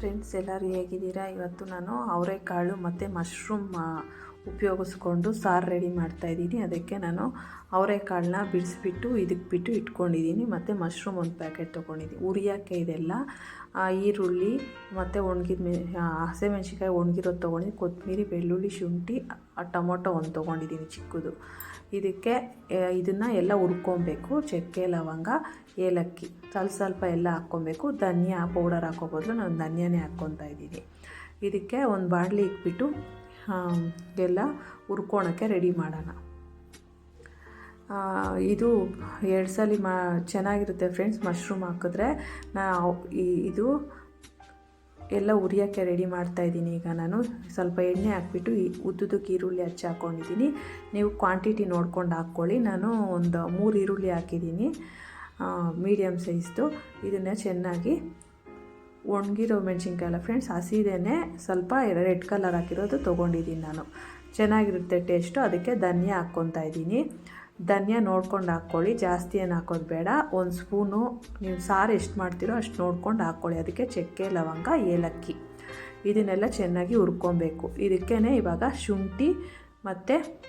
Friends ಎಲ್ಲರೂ ಹೇಗಿದ್ದೀರಾ? ಇವತ್ತು ನಾನು ಅವರೆಕಾಳು ಮತ್ತು ಮಶ್ರೂಮ್ ಉಪಯೋಗಿಸ್ಕೊಂಡು ಸಾರು ರೆಡಿ ಮಾಡ್ತಾಯಿದ್ದೀನಿ ಅದಕ್ಕೆ ನಾನು ಅವರೆಕಾಳನ್ನ ಬಿಡಿಸ್ಬಿಟ್ಟು ಇದಕ್ಕೆ ಬಿಟ್ಟು ಇಟ್ಕೊಂಡಿದ್ದೀನಿ. ಮತ್ತು ಮಶ್ರೂಮ್ ಒಂದು ಪ್ಯಾಕೆಟ್ ತೊಗೊಂಡಿದ್ದೀನಿ. ಉರಿಯೋಕ್ಕೆ ಇದೆಲ್ಲ ಈರುಳ್ಳಿ ಮತ್ತು ಒಣಗಿದ ಮೆ ಒಣಗಿರೋದು ತೊಗೊಂಡಿದ್ದೀನಿ. ಕೊತ್ತಂಬರಿ ಬೆಳ್ಳುಳ್ಳಿ ಶುಂಠಿ ಆ, ಟೊಮೊಟೊ ಒಂದು ತೊಗೊಂಡಿದ್ದೀನಿ ಚಿಕ್ಕದು. ಇದಕ್ಕೆ ಇದನ್ನು ಎಲ್ಲ ಹುರ್ಕೊಬೇಕು. ಚಕ್ಕೆ ಲವಂಗ ಏಲಕ್ಕಿ. ಸ್ವಲ್ಪ ಸ್ವಲ್ಪ ಎಲ್ಲ ಹಾಕ್ಕೊಬೇಕು. ಧನಿಯಾ ಪೌಡರ್ ಹಾಕೋ ಬದಲು ನಾನು ಧನಿಯಾನೇ ಹಾಕ್ಕೊತಾ ಇದ್ದೀನಿ. ಇದಕ್ಕೆ ಒಂದು ಬಾಣಲಿ ಇಟ್ಬಿಟ್ಟು ಎಲ್ಲ ಹುರ್ಕೊಳಕ್ಕೆ ರೆಡಿ ಮಾಡೋಣ. ಇದು ಎರಡು ಸಲ ಮಾ, ಚೆನ್ನಾಗಿರುತ್ತೆ ಫ್ರೆಂಡ್ಸ್ ಮಶ್ರೂಮ್ ಹಾಕಿದ್ರೆ ನಾ ಇದು ಎಲ್ಲ ಉರಿಯೋಕ್ಕೆ ರೆಡಿ ಮಾಡ್ತಾ ಇದ್ದೀನಿ. ಈಗ ನಾನು ಸ್ವಲ್ಪ ಎಣ್ಣೆ ಹಾಕ್ಬಿಟ್ಟು ಉದ್ದುದಕ್ಕೆ ಈರುಳ್ಳಿ ಹಚ್ಚಿ ಹಾಕ್ಕೊಂಡಿದ್ದೀನಿ ನೀವು ಕ್ವಾಂಟಿಟಿ ನೋಡ್ಕೊಂಡು ಹಾಕ್ಕೊಳ್ಳಿ. ನಾನು ಒಂದು ಮೂರು ಈರುಳ್ಳಿ ಹಾಕಿದ್ದೀನಿ. ಮೀಡಿಯಮ್ ಸೈಜ್ದು ಇದನ್ನು ಚೆನ್ನಾಗಿ ಒಣಗಿರೋ ಮೆಣಸಿನ್ಕಾಯಲ್ಲ ಫ್ರೆಂಡ್ಸ್ ಹಸಿದೇನೆ ಸ್ವಲ್ಪ ರೆಡ್ ಕಲರ್ ಹಾಕಿರೋದು ತೊಗೊಂಡಿದ್ದೀನಿ ನಾನು. ಚೆನ್ನಾಗಿರುತ್ತೆ ಟೇಸ್ಟು ಅದಕ್ಕೆ ಧನಿಯಾ ಹಾಕ್ಕೊತಾ ಇದ್ದೀನಿ. ಧನಿಯಾ ನೋಡ್ಕೊಂಡು ಹಾಕ್ಕೊಳ್ಳಿ. ಜಾಸ್ತಿ ಏನು ಹಾಕೋದು ಬೇಡ. ಒಂದು ಸ್ಪೂನು ನೀವು ಸಾರು ಎಷ್ಟು ಮಾಡ್ತೀರೋ ಅಷ್ಟು ನೋಡ್ಕೊಂಡು ಹಾಕ್ಕೊಳ್ಳಿ. ಅದಕ್ಕೆ ಚಕ್ಕೆ, ಲವಂಗ, ಏಲಕ್ಕಿ. ಇದನ್ನೆಲ್ಲ ಚೆನ್ನಾಗಿ ಹುರ್ಕೊಬೇಕು. ಇದಕ್ಕೇ ಇವಾಗ ಶುಂಠಿ ಮತ್ತು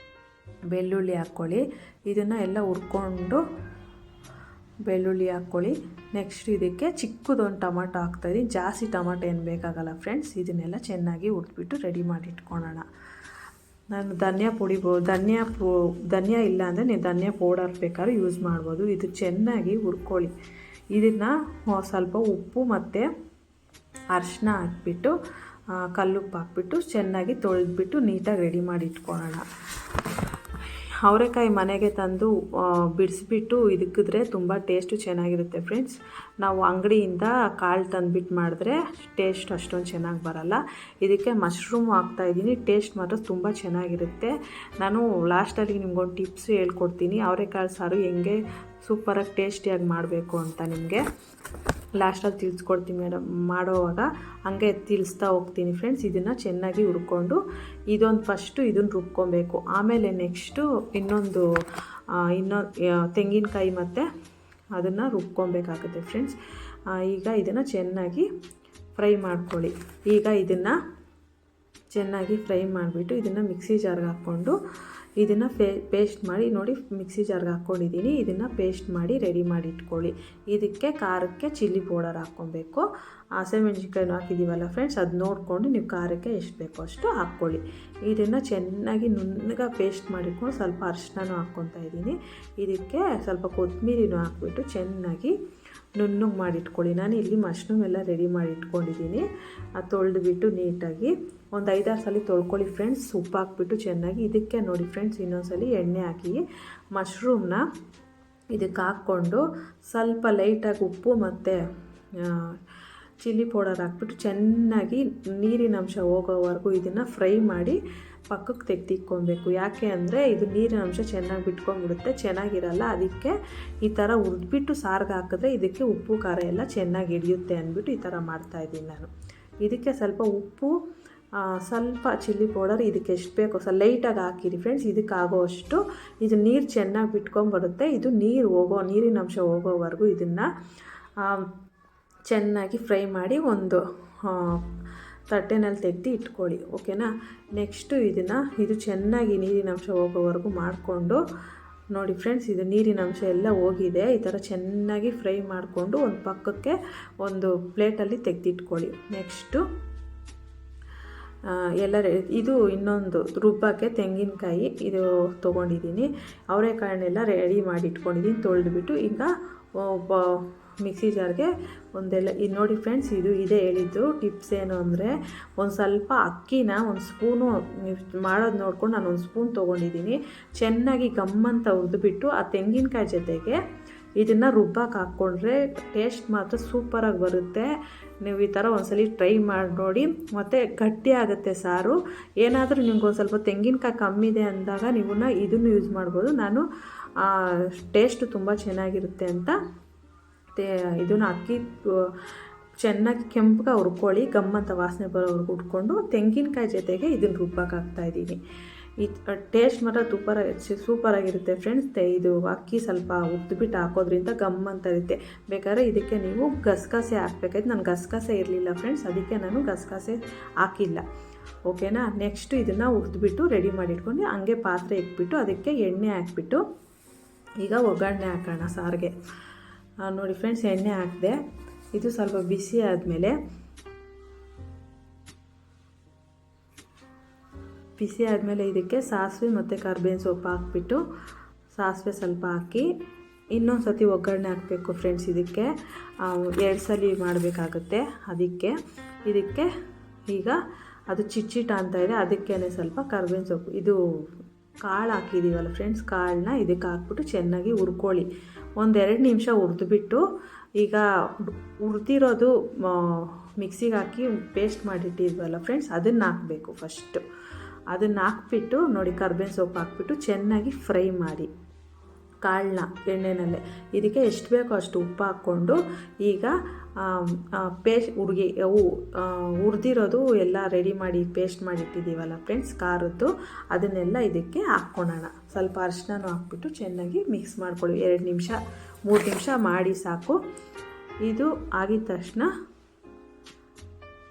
ಬೆಳ್ಳುಳ್ಳಿ ಹಾಕ್ಕೊಳ್ಳಿ. ಇದನ್ನು ಎಲ್ಲ ಹುರ್ಕೊಂಡು ಬೆಳ್ಳುಳ್ಳಿ ಹಾಕ್ಕೊಳ್ಳಿ. ನೆಕ್ಸ್ಟ್ ಇದಕ್ಕೆ ಚಿಕ್ಕದೊಂದು ಟೊಮಾಟೊ ಹಾಕ್ತಾಯಿದ್ದೀನಿ ಜಾಸ್ತಿ ಟೊಮಾಟೊ ಏನು ಬೇಕಾಗಲ್ಲ ಫ್ರೆಂಡ್ಸ್ ಇದನ್ನೆಲ್ಲ ಚೆನ್ನಾಗಿ ಉಟ್ಬಿಟ್ಟು ರೆಡಿ ಮಾಡಿ ಇಟ್ಕೊಳ್ಳೋಣ ನಾನು ಧನಿಯಾ ಪುಡಿ ಬೋ, ಧನಿಯಾ ಪೋ, ಧನಿಯಾ ಇಲ್ಲ ಅಂದರೆ ನೀವು ಧನಿಯಾ ಪೌಡರ್ ಬೇಕಾದ್ರೂ ಯೂಸ್ ಮಾಡ್ಬೋದು. ಇದು ಚೆನ್ನಾಗಿ ಹುರ್ಕೊಳ್ಳಿ. ಇದನ್ನು ಸ್ವಲ್ಪ ಉಪ್ಪು ಮತ್ತು ಅರಿಶಿನ ಹಾಕ್ಬಿಟ್ಟು ಕಲ್ಲುಪ್ಪು ಹಾಕ್ಬಿಟ್ಟು ಚೆನ್ನಾಗಿ ತೊಳೆದ್ಬಿಟ್ಟು ನೀಟಾಗಿ ರೆಡಿ ಮಾಡಿ ಇಟ್ಕೊಳ್ಳೋಣ ಅವರೆಕಾಯಿ ಮನೆಗೆ ತಂದು ಬಿಡಿಸ್ಬಿಟ್ಟು ಇದಕ್ಕಿದ್ರೆ ತುಂಬ ಟೇಸ್ಟು ಚೆನ್ನಾಗಿರುತ್ತೆ ಫ್ರೆಂಡ್ಸ್ ನಾವು ಅಂಗಡಿಯಿಂದ ಕಾಳು ತಂದುಬಿಟ್ಟು ಮಾಡಿದ್ರೆ ಟೇಸ್ಟ್ ಅಷ್ಟೊಂದು ಚೆನ್ನಾಗಿ ಬರಲ್ಲ. ಇದಕ್ಕೆ ಮಶ್ರೂಮ್ ಹಾಕ್ತಾಯಿದ್ದೀನಿ ಟೇಸ್ಟ್ ಮಾತ್ರ ತುಂಬ ಚೆನ್ನಾಗಿರುತ್ತೆ. ನಾನು ಲಾಸ್ಟಲ್ಲಿ ನಿಮ್ಗೊಂದು ಟಿಪ್ಸ್ ಹೇಳ್ಕೊಡ್ತೀನಿ. ಅವರೆಕಾಳು ಸಾರು ಹೆಂಗೆ ಸೂಪರಾಗಿ ಟೇಸ್ಟಿಯಾಗಿ ಮಾಡಬೇಕು ಅಂತ ನಿಮಗೆ ಲಾಸ್ಟಲ್ಲಿ ತಿಳಿಸ್ಕೊಡ್ತೀನಿ ಮೇಡಮ್. ಮಾಡೋವಾಗ ಹಂಗೆ ತಿಳಿಸ್ತಾ ಹೋಗ್ತೀನಿ ಫ್ರೆಂಡ್ಸ್. ಇದನ್ನು ಚೆನ್ನಾಗಿ ಹುರ್ಕೊಂಡು ಇದೊಂದು ಫಸ್ಟು ಇದನ್ನು ರುಬ್ಕೊಬೇಕು. ಆಮೇಲೆ ನೆಕ್ಸ್ಟು ಇನ್ನೊಂದು ಇನ್ನೊಂದು ತೆಂಗಿನಕಾಯಿ ಮತ್ತು ಅದನ್ನು ರುಬ್ಕೊಬೇಕಾಗುತ್ತೆ ಫ್ರೆಂಡ್ಸ್. ಈಗ ಇದನ್ನು ಚೆನ್ನಾಗಿ ಫ್ರೈ ಮಾಡ್ಕೊಳ್ಳಿ. ಈಗ ಇದನ್ನು ಚೆನ್ನಾಗಿ ಫ್ರೈ ಮಾಡಿಬಿಟ್ಟು ಇದನ್ನು ಮಿಕ್ಸಿ ಜಾರ್ಗೆ ಹಾಕ್ಕೊಂಡು ಇದನ್ನು ಫೇ ಪೇಸ್ಟ್ ಮಾಡಿ ನೋಡಿ ಮಿಕ್ಸಿ ಜಾರ್ಗೆ ಹಾಕ್ಕೊಂಡಿದ್ದೀನಿ ಇದನ್ನು ಪೇಸ್ಟ್ ಮಾಡಿ ರೆಡಿ ಮಾಡಿ ಇಟ್ಕೊಳ್ಳಿ. ಇದಕ್ಕೆ ಖಾರಕ್ಕೆ ಚಿಲ್ಲಿ ಪೌಡರ್ ಹಾಕ್ಕೊಬೇಕು. ಹಸಿಮೆಣ್ಸಿನ್ಕಾಯಿನೂ ಹಾಕಿದ್ದೀವಲ್ಲ ಫ್ರೆಂಡ್ಸ್ ಅದು ನೋಡಿಕೊಂಡು ನೀವು ಖಾರಕ್ಕೆ ಎಷ್ಟು ಬೇಕೋ ಅಷ್ಟು ಹಾಕ್ಕೊಳ್ಳಿ. ಇದನ್ನು ಚೆನ್ನಾಗಿ ನುಣ್ಣಗೆ ಪೇಸ್ಟ್ ಮಾಡಿಕೊಂಡು ಸ್ವಲ್ಪ ಅರಿಶಿನೂ ಹಾಕ್ಕೊತಾ ಇದ್ದೀನಿ. ಇದಕ್ಕೆ ಸ್ವಲ್ಪ ಕೊತ್ತಂಬರಿನೂ ಹಾಕ್ಬಿಟ್ಟು ಚೆನ್ನಾಗಿ ನುಣ್ಣಗೆ ಮಾಡಿಟ್ಕೊಳ್ಳಿ ನಾನು ಇಲ್ಲಿ ಮಶ್ರೂಮ್ ಎಲ್ಲ ರೆಡಿ ಮಾಡಿ ಇಟ್ಕೊಂಡಿದ್ದೀನಿ ಅದು ತೊಳೆದ್ಬಿಟ್ಟು ನೀಟಾಗಿ ಒಂದು ಐದಾರು ಸಲ ತೊಳ್ಕೊಳ್ಳಿ ಫ್ರೆಂಡ್ಸ್ ಉಪ್ಪು ಹಾಕ್ಬಿಟ್ಟು ಚೆನ್ನಾಗಿ ಇದಕ್ಕೆ ನೋಡಿ ಫ್ರೆಂಡ್ಸ್ ಇನ್ನೊಂದ್ಸಲಿ ಎಣ್ಣೆ ಹಾಕಿ ಮಶ್ರೂಮ್ನ ಇದಕ್ಕೆ ಹಾಕ್ಕೊಂಡು ಸ್ವಲ್ಪ ಲೈಟಾಗಿ ಉಪ್ಪು ಮತ್ತು ಚಿಲ್ಲಿ ಪೌಡರ್ ಹಾಕ್ಬಿಟ್ಟು ಚೆನ್ನಾಗಿ ನೀರಿನ ಅಂಶ ಹೋಗೋವರೆಗೂ ಇದನ್ನು ಫ್ರೈ ಮಾಡಿ ಪಕ್ಕಕ್ಕೆ ತೆಗ್ದಿಕ್ಕೊಬೇಕು ಯಾಕೆ ಅಂದರೆ ಇದು ನೀರಿನ ಅಂಶ ಚೆನ್ನಾಗಿ ಬಿಟ್ಕೊಂಡ್ಬಿಡುತ್ತೆ, ಚೆನ್ನಾಗಿರಲ್ಲ, ಅದಕ್ಕೆ ಈ ಥರ ಉರಿದ್ಬಿಟ್ಟು ಸಾರಿಗೆ ಹಾಕಿದ್ರೆ ಇದಕ್ಕೆ ಉಪ್ಪು, ಖಾರ ಎಲ್ಲ ಚೆನ್ನಾಗಿ ಹಿಡಿಯುತ್ತೆ ಅಂದ್ಬಿಟ್ಟು ಈ ಥರ ಮಾಡ್ತಾಯಿದ್ದೀನಿ ನಾನು. ಇದಕ್ಕೆ ಸ್ವಲ್ಪ ಉಪ್ಪು ಸ್ವಲ್ಪ ಚಿಲ್ಲಿ ಪೌಡರ್ ಇದಕ್ಕೆ ಎಷ್ಟು ಬೇಕೋ ಸ್ವಲ್ಪ ಲೈಟಾಗಿ ಹಾಕಿರಿ ಫ್ರೆಂಡ್ಸ್ ಇದಕ್ಕೆ ಅಷ್ಟು ಇದು ನೀರು ಚೆನ್ನಾಗಿ ಬಿಟ್ಕೊಂಡ್ಬರುತ್ತೆ. ಇದು ನೀರು ಹೋಗೋ, ನೀರಿನ ಅಂಶ ಹೋಗೋವರೆಗೂ ಇದನ್ನು ಚೆನ್ನಾಗಿ ಫ್ರೈ ಮಾಡಿ ಒಂದು ತಟ್ಟೆನಲ್ಲಿ ತೆಗ್ದು ಇಟ್ಕೊಳ್ಳಿ. ಓಕೆನಾ ನೆಕ್ಸ್ಟು ಇದನ್ನು, ಇದು ಚೆನ್ನಾಗಿ ನೀರಿನ ಅಂಶ ಹೋಗೋವರೆಗೂ ಮಾಡಿಕೊಂಡು, ನೋಡಿ ಫ್ರೆಂಡ್ಸ್ ಇದು ನೀರಿನ ಅಂಶ ಎಲ್ಲ ಹೋಗಿದೆ. ಈ ಥರ ಚೆನ್ನಾಗಿ ಫ್ರೈ ಮಾಡಿಕೊಂಡು ಒಂದು ಪಕ್ಕಕ್ಕೆ ಒಂದು ಪ್ಲೇಟಲ್ಲಿ ತೆಗೆದಿಟ್ಕೊಳ್ಳಿ ನೆಕ್ಸ್ಟು ಎಲ್ಲ ಇದು ಇನ್ನೊಂದು ರುಬ್ಬಕ್ಕೆ ತೆಂಗಿನಕಾಯಿ ಇದು ತೊಗೊಂಡಿದ್ದೀನಿ. ಅವರೆಕಾಳನ್ನೆಲ್ಲ ರೆಡಿ ಮಾಡಿ ಇಟ್ಕೊಂಡಿದ್ದೀನಿ, ತೊಳೆದುಬಿಟ್ಟು ಈಗ ಮಿಕ್ಸಿ ಜಾರ್ಗೆ ಒಂದೆಲ್ಲ ಇದು ನೋಡಿ ಫ್ರೆಂಡ್ಸ್ ಇದು ಇದೇ ಹೇಳಿದ್ದು. ಟಿಪ್ಸ್ ಏನು ಅಂದರೆ ಒಂದು ಸ್ವಲ್ಪ ಅಕ್ಕಿನ ಒಂದು ಸ್ಪೂನು ಮಾಡೋದು ನೋಡ್ಕೊಂಡು ನಾನು ಒಂದು ಸ್ಪೂನ್ ತೊಗೊಂಡಿದ್ದೀನಿ. ಚೆನ್ನಾಗಿ ಗಮ್ಮಂತ ಹುರಿದ್ಬಿಟ್ಟು ಆ ತೆಂಗಿನಕಾಯಿ ಜೊತೆಗೆ ಇದನ್ನು ರುಬ್ಬಕ್ಕೆ ಹಾಕ್ಕೊಂಡ್ರೆ ಟೇಸ್ಟ್ ಮಾತ್ರ ಸೂಪರಾಗಿ ಬರುತ್ತೆ. ನೀವು ಈ ಥರ ಒಂದ್ಸಲಿ ಟ್ರೈ ಮಾಡಿ ನೋಡಿ. ಮತ್ತು ಗಟ್ಟಿ ಆಗುತ್ತೆ ಸಾರು. ಏನಾದರೂ ನಿಮ್ಗೆ ಒಂದು ಸ್ವಲ್ಪ ತೆಂಗಿನಕಾಯಿ ಕಮ್ಮಿ ಇದೆ ಅಂದಾಗ ನೀವು ಇದನ್ನು ಯೂಸ್ ಮಾಡ್ಬೋದು. ನಾನು ಟೇಸ್ಟ್ ತುಂಬ ಚೆನ್ನಾಗಿರುತ್ತೆ ಅಂತ ಇದನ್ನು ಅಕ್ಕಿ ಚೆನ್ನಾಗಿ ಕೆಂಪಗೆ ಹುರ್ಕೊಳ್ಳಿ. ಗಮ್ಮಂತ ವಾಸನೆ ಬರೋವರೆಗೂ ಉಟ್ಕೊಂಡು ತೆಂಗಿನಕಾಯಿ ಜೊತೆಗೆ ಇದನ್ನು ರುಬ್ಬಕ್ಕೆ ಹಾಕ್ತಾಯಿದ್ದೀನಿ ಈ ಟೇಸ್ಟ್ ಮಾತ್ರ ಸೂಪರ್ ಸೂಪರಾಗಿರುತ್ತೆ ಫ್ರೆಂಡ್ಸ್ ಇದು ಅಕ್ಕಿ ಸ್ವಲ್ಪ ಉದ್ದುಬಿಟ್ಟು ಹಾಕೋದ್ರಿಂದ ಗಮ್ ಅಂತ ಇರುತ್ತೆ. ಬೇಕಾದ್ರೆ ಇದಕ್ಕೆ ನೀವು ಗಸಗಸೆ ಹಾಕ್ಬೇಕಾಯ್ತು. ನಾನು ಗಸಗಸೆ ಇರಲಿಲ್ಲ ಫ್ರೆಂಡ್ಸ್ ಅದಕ್ಕೆ ನಾನು ಗಸಗಸೆ ಹಾಕಿಲ್ಲ. ಓಕೆನಾ ನೆಕ್ಸ್ಟ್ ಇದನ್ನು ಹುರಿದ್ಬಿಟ್ಟು ರೆಡಿ ಮಾಡಿಟ್ಕೊಂಡು ಹಂಗೆ ಪಾತ್ರೆ ಇಟ್ಬಿಟ್ಟು ಅದಕ್ಕೆ ಎಣ್ಣೆ ಹಾಕ್ಬಿಟ್ಟು ಈಗ ಒಗ್ಗರಣೆ ಹಾಕೋಣ ಸಾರಿಗೆ. ನೋಡಿ ಫ್ರೆಂಡ್ಸ್ ಎಣ್ಣೆ ಹಾಕಿದೆ, ಇದು ಸ್ವಲ್ಪ ಬಿಸಿ ಆದಮೇಲೆ ಬಿಸಿ ಆದಮೇಲೆ ಇದಕ್ಕೆ ಸಾಸಿವೆ ಮತ್ತು ಕರ್ಬೇವಿನ ಸೊಪ್ಪು ಹಾಕ್ಬಿಟ್ಟು ಸಾಸಿವೆ ಸ್ವಲ್ಪ ಹಾಕಿ ಇನ್ನೊಂದು ಸತಿ ಒಗ್ಗರಣೆ ಹಾಕಬೇಕು ಫ್ರೆಂಡ್ಸ್ ಇದಕ್ಕೆ. ಎರಡು ಸಲ ಮಾಡಬೇಕಾಗುತ್ತೆ ಅದಕ್ಕೆ. ಇದಕ್ಕೆ ಈಗ ಅದು ಚಿಟ್ಚಿಟ ಅಂತ ಇದೆ ಅದಕ್ಕೇ ಸ್ವಲ್ಪ ಕರ್ಬೇವಿನ ಸೊಪ್ಪು. ಇದು ಕಾಳು ಹಾಕಿದ್ದೀವಲ್ಲ ಫ್ರೆಂಡ್ಸ್ ಕಾಳನ್ನ ಇದಕ್ಕೆ ಹಾಕ್ಬಿಟ್ಟು ಚೆನ್ನಾಗಿ ಹುರ್ಕೊಳ್ಳಿ. ಒಂದೆರಡು ನಿಮಿಷ ಹುರಿದ್ಬಿಟ್ಟು ಈಗ ಹುರಿದಿರೋದು ಮಿಕ್ಸಿಗೆ ಹಾಕಿ ಪೇಸ್ಟ್ ಮಾಡಿಟ್ಟಿದ್ವಲ್ಲ ಫ್ರೆಂಡ್ಸ್ ಅದನ್ನು ಹಾಕಬೇಕು ಫಸ್ಟು ಅದನ್ನು ಹಾಕ್ಬಿಟ್ಟು ನೋಡಿ, ಕರ್ಬೇವಿನ ಸೊಪ್ಪು ಹಾಕ್ಬಿಟ್ಟು ಚೆನ್ನಾಗಿ ಫ್ರೈ ಮಾಡಿ. ಕಾಳನ್ನ, ಎಣ್ಣೆನಲ್ಲೇ. ಇದಕ್ಕೆ ಎಷ್ಟು ಬೇಕೋ ಅಷ್ಟು ಉಪ್ಪು ಹಾಕ್ಕೊಂಡು ಈಗ ಪೇಸ್ಟ್, ಹುಡುಗಿ, ಅವು ಹುರಿದಿರೋದು ಎಲ್ಲ ರೆಡಿ ಮಾಡಿ ಪೇಸ್ಟ್ ಮಾಡಿಟ್ಟಿದ್ದೀವಲ್ಲ ಫ್ರೆಂಡ್ಸ್ ಖಾರದ್ದು, ಅದನ್ನೆಲ್ಲ ಇದಕ್ಕೆ ಹಾಕ್ಕೊಳೋಣ. ಸ್ವಲ್ಪ ಅರಿಶಿನೂ ಹಾಕ್ಬಿಟ್ಟು ಚೆನ್ನಾಗಿ ಮಿಕ್ಸ್ ಮಾಡ್ಕೊಳ್ಳಿ. ಎರಡು ನಿಮಿಷ, ಮೂರು ನಿಮಿಷ ಮಾಡಿ ಸಾಕು. ಇದು ಆಗಿದ ತಕ್ಷಣ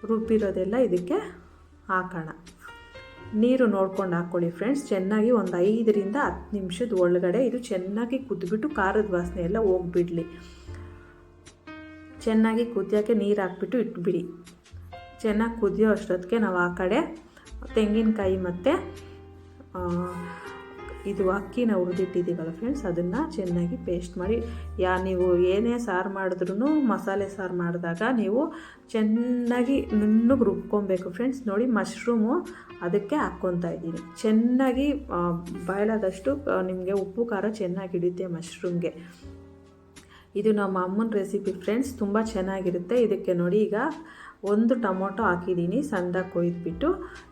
ರುಬ್ಬಿರೋದೆಲ್ಲ ಇದಕ್ಕೆ ಹಾಕೋಣ. ನೀರು ನೋಡ್ಕೊಂಡು ಹಾಕ್ಕೊಳ್ಳಿ ಫ್ರೆಂಡ್ಸ್ ಚೆನ್ನಾಗಿ ಒಂದು ಐದರಿಂದ ಹತ್ತು ನಿಮಿಷದ ಒಳಗಡೆ ಇದು ಚೆನ್ನಾಗಿ ಕುದ್ಬಿಟ್ಟು ಖಾರದ ವಾಸನೆ ಎಲ್ಲ ಹೋಗ್ಬಿಡಲಿ. ಚೆನ್ನಾಗಿ ಕುದಿಯೋಕ್ಕೆ ನೀರು ಹಾಕ್ಬಿಟ್ಟು ಇಟ್ಬಿಡಿ. ಚೆನ್ನಾಗಿ ಕುದಿಯೋ ಅಷ್ಟೊತ್ತಿಗೆ ನಾವು ಆ ಕಡೆ ತೆಂಗಿನಕಾಯಿ ಮತ್ತು ಇದು ಅಕ್ಕಿನ ಹುರಿದಿಟ್ಟಿದ್ದೀವಲ್ಲ ಫ್ರೆಂಡ್ಸ್ ಅದನ್ನು ಚೆನ್ನಾಗಿ ಪೇಸ್ಟ್ ಮಾಡಿ. ಯಾ, ನೀವು ಏನೇ ಸಾರು ಮಾಡಿದ್ರೂ ಮಸಾಲೆ ಸಾರು ಮಾಡಿದಾಗ ನೀವು ಚೆನ್ನಾಗಿ ನುಣ್ಣಗೆ ರುಬ್ಕೊಬೇಕು ಫ್ರೆಂಡ್ಸ್ ನೋಡಿ ಮಶ್ರೂಮು ಅದಕ್ಕೆ ಹಾಕ್ಕೊತಾ ಇದ್ದೀನಿ. ಚೆನ್ನಾಗಿ ಬಾಯ್ಲಾದಷ್ಟು ನಿಮಗೆ ಉಪ್ಪು, ಖಾರ ಚೆನ್ನಾಗಿ ಹಿಡಿಯುತ್ತೆ ಮಶ್ರೂಮ್ಗೆ. ಇದು ನಮ್ಮ ಅಮ್ಮನ ರೆಸಿಪಿ ಫ್ರೆಂಡ್ಸ್, ತುಂಬ ಚೆನ್ನಾಗಿರುತ್ತೆ. ಇದಕ್ಕೆ ನೋಡಿ ಈಗ ಒಂದು ಟೊಮೊಟೊ ಹಾಕಿದ್ದೀನಿ, ಸಣ್ಣದಾಗಿ ಕೊಯ್ದುಬಿಟ್ಟು.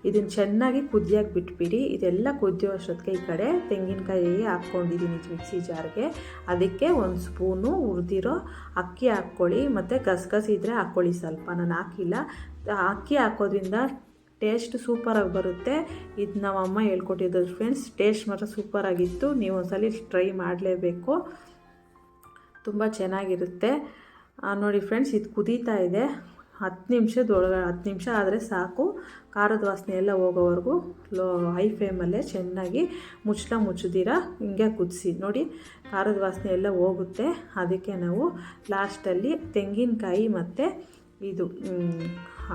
ಇದನ್ನು ಚೆನ್ನಾಗಿ ಕುದಿಯಾಗಿ ಬಿಟ್ಬಿಡಿ. ಇದೆಲ್ಲ ಕುದಿಯೋ ಅಷ್ಟೊತ್ತಿಗೆ ಈ ಕಡೆ ತೆಂಗಿನಕಾಯಿ ಹಾಕ್ಕೊಂಡಿದ್ದೀನಿ ಮಿಕ್ಸಿ ಜಾರ್ಗೆ. ಅದಕ್ಕೆ ಒಂದು ಸ್ಪೂನು ಹುರಿದಿರೋ ಅಕ್ಕಿ ಹಾಕ್ಕೊಳ್ಳಿ, ಮತ್ತು ಗಸಗಸೆ ಇದ್ದರೆ ಹಾಕ್ಕೊಳ್ಳಿ ಸ್ವಲ್ಪ. ನಾನು ಹಾಕಿಲ್ಲ. ಅಕ್ಕಿ ಹಾಕೋದ್ರಿಂದ ಟೇಸ್ಟ್ ಸೂಪರಾಗಿ ಬರುತ್ತೆ. ಇದು ನಮ್ಮ ಅಮ್ಮ ಹೇಳ್ಕೊಟ್ಟಿದ್ದು ಫ್ರೆಂಡ್ಸ್ ಟೇಸ್ಟ್ ಮಾತ್ರ ಸೂಪರಾಗಿತ್ತು. ನೀವು ಒಂದ್ಸಲ ಟ್ರೈ ಮಾಡಲೇಬೇಕು. ತುಂಬ ಚೆನ್ನಾಗಿರುತ್ತೆ. ನೋಡಿ ಫ್ರೆಂಡ್ಸ್ ಇದು ಕುದೀತಾ ಇದೆ. ಹತ್ತು ನಿಮಿಷದ ಒಳಗೆ, ಹತ್ತು ನಿಮಿಷ ಆದರೆ ಸಾಕು. ಖಾರದ ವಾಸನೆ ಎಲ್ಲ ಹೋಗೋವರೆಗೂ ಲೋ ಹೈ ಫ್ಲೇಮಲ್ಲೇ ಚೆನ್ನಾಗಿ ಮುಚ್ಚಳ ಮುಚ್ಚದಿರ, ಹಿಂಗೆ ಕುದಿಸಿ. ನೋಡಿ, ಖಾರದ ವಾಸನೆ ಎಲ್ಲ ಹೋಗುತ್ತೆ. ಅದಕ್ಕೆ ನಾವು ಲಾಸ್ಟಲ್ಲಿ ತೆಂಗಿನಕಾಯಿ ಮತ್ತು ಇದು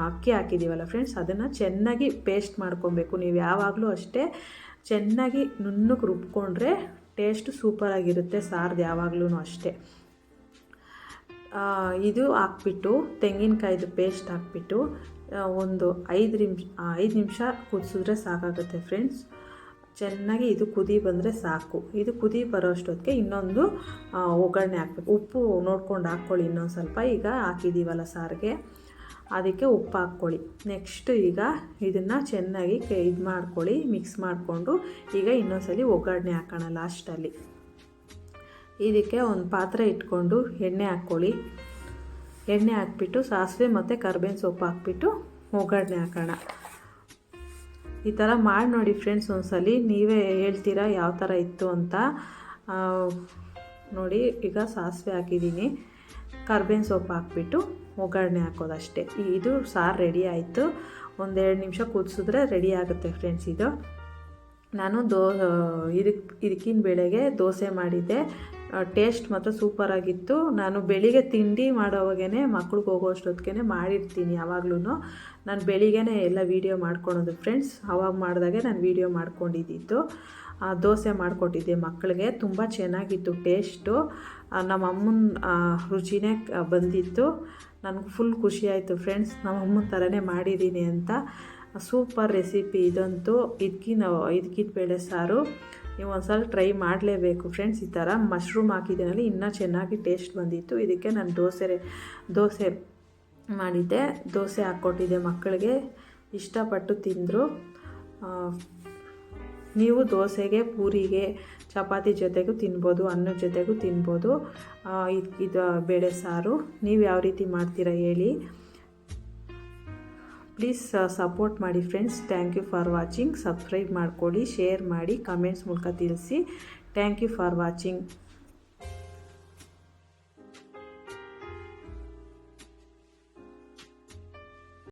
ಅಕ್ಕಿ ಹಾಕಿದ್ದೀವಲ್ಲ ಫ್ರೆಂಡ್ಸ್ ಅದನ್ನು ಚೆನ್ನಾಗಿ ಪೇಸ್ಟ್ ಮಾಡ್ಕೊಬೇಕು. ನೀವು ಯಾವಾಗಲೂ ಅಷ್ಟೇ ಚೆನ್ನಾಗಿ ನುಣ್ಣಗೆ ರುಬ್ಕೊಂಡ್ರೆ ಟೇಸ್ಟ್ ಸೂಪರಾಗಿರುತ್ತೆ ಸಾರ್ದು ಯಾವಾಗಲೂ ಅಷ್ಟೇ. ಇದು ಹಾಕ್ಬಿಟ್ಟು, ತೆಂಗಿನಕಾಯಿದು ಪೇಸ್ಟ್ ಹಾಕ್ಬಿಟ್ಟು ಒಂದು ಐದು ನಿಮಿಷ ಐದು ನಿಮಿಷ ಕುದಿಸಿದ್ರೆ ಸಾಕಾಗುತ್ತೆ ಫ್ರೆಂಡ್ಸ್ ಚೆನ್ನಾಗಿ ಇದು ಕುದಿ ಬಂದರೆ ಸಾಕು. ಇದು ಕುದಿ ಬರೋ ಅಷ್ಟೊತ್ತಿಗೆ ಇನ್ನೊಂದು ಒಗ್ಗರಣೆ ಹಾಕ್ಬೇಕು. ಉಪ್ಪು ನೋಡ್ಕೊಂಡು ಹಾಕ್ಕೊಳ್ಳಿ ಇನ್ನೊಂದು ಸ್ವಲ್ಪ. ಈಗ ಹಾಕಿದ್ದೀವಲ್ಲ ಸಾರಿಗೆ. ಅದಕ್ಕೆ ಉಪ್ಪು ಹಾಕ್ಕೊಳ್ಳಿ. ನೆಕ್ಸ್ಟ್ ಈಗ ಇದನ್ನು ಚೆನ್ನಾಗಿ ಇದು ಮಾಡ್ಕೊಳ್ಳಿ ಮಿಕ್ಸ್ ಮಾಡಿಕೊಂಡು ಈಗ ಇನ್ನೊಂದ್ಸಲಿ ಒಗ್ಗರಣೆ ಹಾಕೋಣ ಲಾಸ್ಟಲ್ಲಿ ಇದಕ್ಕೆ ಒಂದು ಪಾತ್ರೆ ಇಟ್ಕೊಂಡು ಎಣ್ಣೆ ಹಾಕ್ಕೊಳ್ಳಿ. ಎಣ್ಣೆ ಹಾಕ್ಬಿಟ್ಟು ಸಾಸಿವೆ ಮತ್ತು ಕರ್ಬೇವಿನ ಸೊಪ್ಪು ಹಾಕ್ಬಿಟ್ಟು ಒಗ್ಗರಣೆ ಹಾಕೋಣ. ಈ ಥರ ಮಾಡಿ ನೋಡಿ ಫ್ರೆಂಡ್ಸ್ ಒಂದ್ಸಲಿ, ನೀವೇ ಹೇಳ್ತೀರಾ ಯಾವ ಥರ ಇತ್ತು ಅಂತ. ನೋಡಿ ಈಗ ಸಾಸಿವೆ ಹಾಕಿದ್ದೀನಿ. ಕರ್ಬೇವಿನ ಸೊಪ್ಪು ಹಾಕ್ಬಿಟ್ಟು ಒಗ್ಗರಣೆ ಹಾಕೋದಷ್ಟೇ. ಇದು ಸಾರು ರೆಡಿ ಆಯಿತು. ಒಂದೆರಡು ನಿಮಿಷ ಕುದಿಸಿದ್ರೆ ರೆಡಿ ಆಗುತ್ತೆ ಫ್ರೆಂಡ್ಸ್ ಇದು. ನಾನು ದೋ ಇದಕ್ಕೆ ಇದಕ್ಕಿನ ಬೆಳೆಗೆ ದೋಸೆ ಮಾಡಿದ್ದೆ. ಟೇಸ್ಟ್ ಮಾತ್ರ ಸೂಪರಾಗಿತ್ತು ನಾನು ಬೆಳಿಗ್ಗೆ ತಿಂಡಿ ಮಾಡೋವಾಗೇ ಮಕ್ಳಿಗೆ ಹೋಗೋ ಅಷ್ಟೊತ್ತಿಗೆ ಮಾಡಿರ್ತೀನಿ ಯಾವಾಗ್ಲೂ ನಾನು ಬೆಳಿಗ್ಗೆನೇ ಎಲ್ಲ ವೀಡಿಯೋ ಮಾಡ್ಕೊಳೋದು ಫ್ರೆಂಡ್ಸ್ ಅವಾಗ ಮಾಡಿದಾಗೆ ನಾನು ವೀಡಿಯೋ ಮಾಡ್ಕೊಂಡಿದ್ದಿತ್ತು ದೋಸೆ ಮಾಡಿಕೊಟ್ಟಿದ್ದೆ ಮಕ್ಕಳಿಗೆ ತುಂಬ ಚೆನ್ನಾಗಿತ್ತು ಟೇಸ್ಟು ನಮ್ಮ ಅಮ್ಮನ ರುಚಿನೇ ಬಂದಿತ್ತು. ನನಗೆ ಫುಲ್ ಖುಷಿಯಾಯಿತು ಫ್ರೆಂಡ್ಸ್ ನಮ್ಮ ಅಮ್ಮನ ಥರನೇ ಮಾಡಿದ್ದೀನಿ ಅಂತ. ಸೂಪರ್ ರೆಸಿಪಿ ಇದಂತೂ. ಇದಕ್ಕಿನ ಇದಕ್ಕಿದ ಬೇಳೆ ಸಾರು. ನೀವು ಒಂದ್ಸಲ ಟ್ರೈ ಮಾಡಲೇಬೇಕು. ಫ್ರೆಂಡ್ಸ್ ಈ ಥರ ಮಶ್ರೂಮ್ ಹಾಕಿದ್ದೇನಲ್ಲಿ ಇನ್ನೂ ಚೆನ್ನಾಗಿ ಟೇಸ್ಟ್ ಬಂದಿತ್ತು. ಇದಕ್ಕೆ ನಾನು ದೋಸೆ ದೋಸೆ ಮಾಡಿದ್ದೆ. ದೋಸೆ ಹಾಕ್ಕೊಟ್ಟಿದ್ದೆ ಮಕ್ಕಳಿಗೆ. ಇಷ್ಟಪಟ್ಟು ತಿಂದರು. ನೀವು ದೋಸೆಗೆ, ಪೂರಿಗೆ, ಚಪಾತಿ ಜೊತೆಗೂ ತಿನ್ಬೋದು ಅನ್ನದ ಜೊತೆಗೂ ತಿನ್ಬೋದು. ಇದು, ಬೇಳೆ ಸಾರು. ನೀವು ಯಾವ ರೀತಿ ಮಾಡ್ತೀರಾ ಹೇಳಿ. ಪ್ಲೀಸ್ ಸಪೋರ್ಟ್ ಮಾಡಿ friends thank you for watching subscribe ಮಾಡ್ಕೊಳ್ಳಿ ಶೇರ್ ಮಾಡಿ ಕಮೆಂಟ್ಸ್ ಮೂಲಕ ತಿಳಿಸಿ. Thank you for watching